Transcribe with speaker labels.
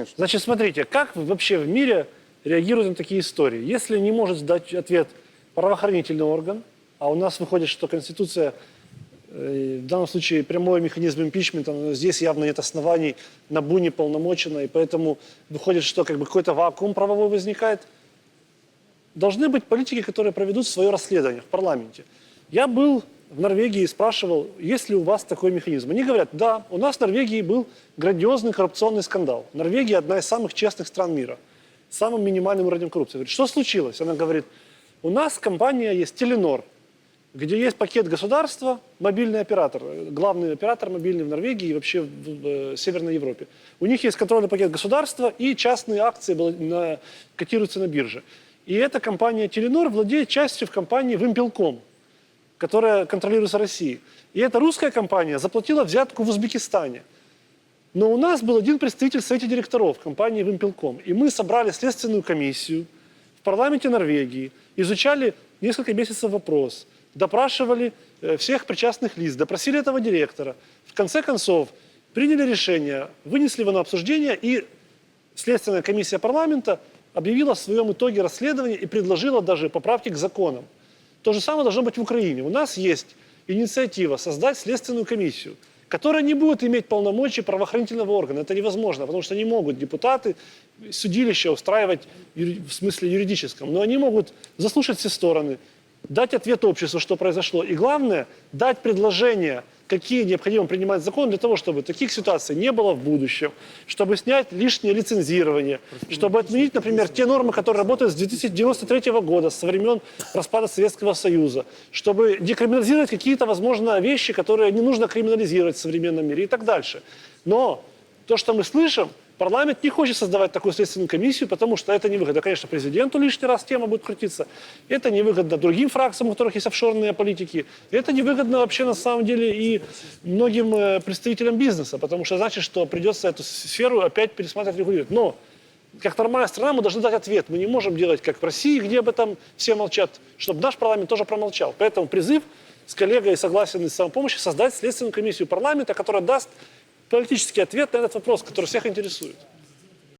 Speaker 1: Конечно.
Speaker 2: Значит, смотрите, как вообще в мире реагируют на такие истории? Если не может дать ответ правоохранительный орган, а у нас выходит, что Конституция, э, в данном случае прямой механизм импичмента, но здесь явно нет оснований, НАБУ не полномочена, и поэтому выходит, что как бы какой-то вакуум правовой возникает. Должны быть политики, которые проведут свое расследование в парламенте. Я был в Норвегии спрашивал, есть ли у вас такой механизм. Они говорят, да, у нас в Норвегии был грандиозный коррупционный скандал. Норвегия одна из самых честных стран мира, с самым минимальным уровнем коррупции. Говорит, что случилось? Она говорит, у нас компания есть Теленор, где есть пакет государства, мобильный оператор, главный оператор мобильный в Норвегии и вообще в, э, Северной Европе. У них есть контрольный пакет государства и частные акции котируются на бирже. И эта компания Теленор владеет частью в компании Вимпелком, которая контролируется Россией. И эта русская компания заплатила взятку в Узбекистане. Но у нас был один представитель в директоров компании Вимпелком. И мы собрали следственную комиссию в парламенте Норвегии, изучали несколько месяцев вопрос, допрашивали э, всех причастных лиц, допросили этого директора. В конце концов, приняли решение, вынесли его на обсуждение, и Следственная комиссия парламента объявила в своем итоге расследование и предложила даже поправки к законам. То же самое должно быть в Украине. У нас есть инициатива создать следственную комиссию, которая не будет иметь полномочий правоохранительного органа. Это невозможно, потому что не могут депутаты судилища устраивать в смысле юридическом, но они могут заслушать все стороны, дать ответ обществу, что произошло, и главное, дать предложение, какие необходимо принимать законы для того, чтобы таких ситуаций не было в будущем, чтобы снять лишнее лицензирование, чтобы отменить, например, те нормы, которые работают с 1993 года, со времен распада Советского Союза, чтобы декриминализировать какие-то, возможно, вещи, которые не нужно криминализировать в современном мире и так дальше. Но то, что мы слышим, парламент не хочет создавать такую следственную комиссию, потому что это невыгодно. Конечно, президенту лишний раз тема будет крутиться. Это невыгодно другим фракциям, у которых есть офшорные политики. Это невыгодно вообще на самом деле и многим э, представителям бизнеса, потому что значит, что придется эту сферу опять пересматривать, регулировать. Но как нормальная страна мы должны дать ответ. Мы не можем делать, как в России, где об этом все молчат, чтобы наш парламент тоже промолчал. Поэтому призыв с коллегой согласен из самопомощи создать следственную комиссию парламента, которая даст политический ответ на этот вопрос, который всех интересует.